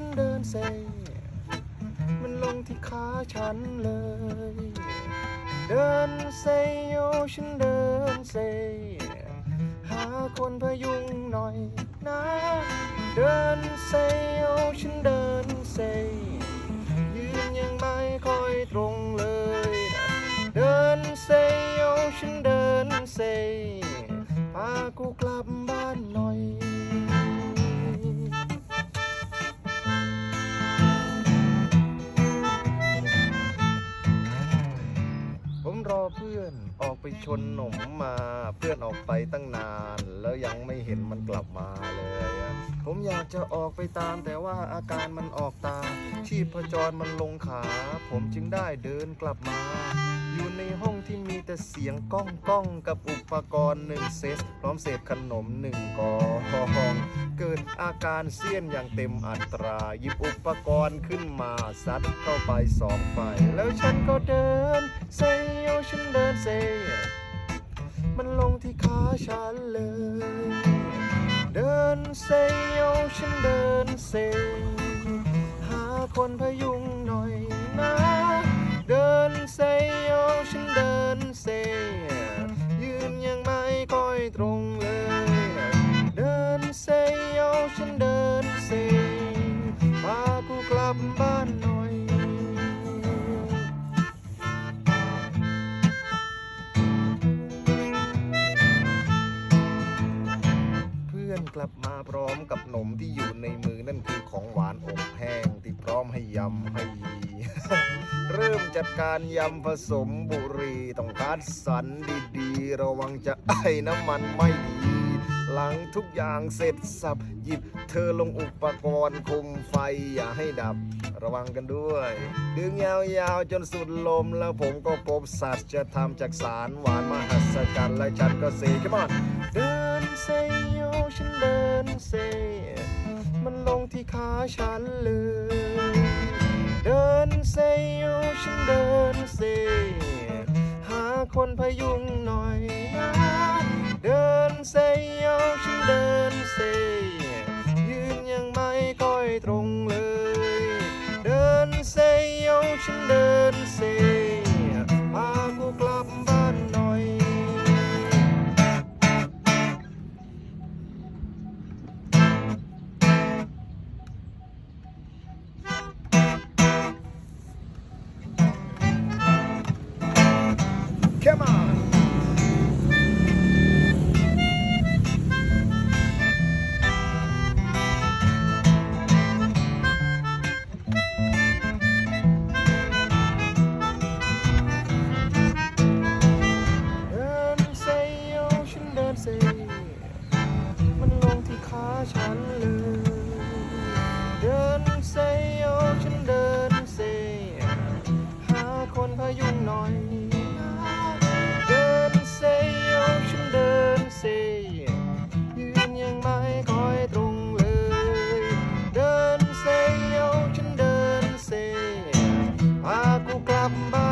ฉันเดินเซมันลงที่ขาฉันเลย เดินเซโยฉันเดินเซหาคนพยุงหน่อยนะ เดินเซโยฉันเดินเซยืนยังไม่ค่อยตรงเลยนะเดินเซโยฉันเดินเซพากูกลับ ไปชนหนมมาเพื่อนออกไปตั้งนาน แล้วยังไม่เห็นมันกลับมาเลย ผมอยากจะออกไปตาม แต่ว่าอาการมันออกตามชีพจรมันลงขา ผมจึงได้เดินกลับมา อยู่ในห้องที่มีแต่เสียงก้องก้องกับอุปกรณ์หนึ่งเซตพร้อมเสพขนมหนึ่งกอง เกิดอาการเสี้ยนอย่างเต็มอัตรา หยิบอุปกรณ์ขึ้นมาซัดเข้าไปสองไฟแล้วฉันก็เดินเซโยฉันเดินเซมันลงที่ขาฉันเลย เดินเซโยฉันเดินเซหาคนพยุงหน่อยนะ เดินเซโยฉันเดินเซยืนยังไม่ค่อยตรงเลย เพื่อนกลับ มาพร้อมกับหนมที่อยู่ในมือนั่นคือของหวานอบแห้งที่พร้อมให้ยำให้ยีเริ่มจัดการยำผสมบุหรีต้องคัดสรรดีๆ ระวังจะไอน้ำมันไม่ดี หลังทุกอย่างเสร็จสับ หยิบเธอลงอุปกรณ์คุมไฟอย่าให้ดับ ระวังกันด้วย ดึงยาวๆจนสุดลมแล้วผมก็พบสัตว์จะทำจากสารหวานมหัศจรรย์และฉันก็เซขึ้นมา เดินเซโยฉันเดินเซ มันลงที่ขาฉันเลย เดินเซโยฉันเดินเซ หาคนพยุงหน่อยนะเดินเซโยฉันเดินเซ ยืนยังไม่ค่อยตรงเลย เดินเซโยฉันเดินเซ number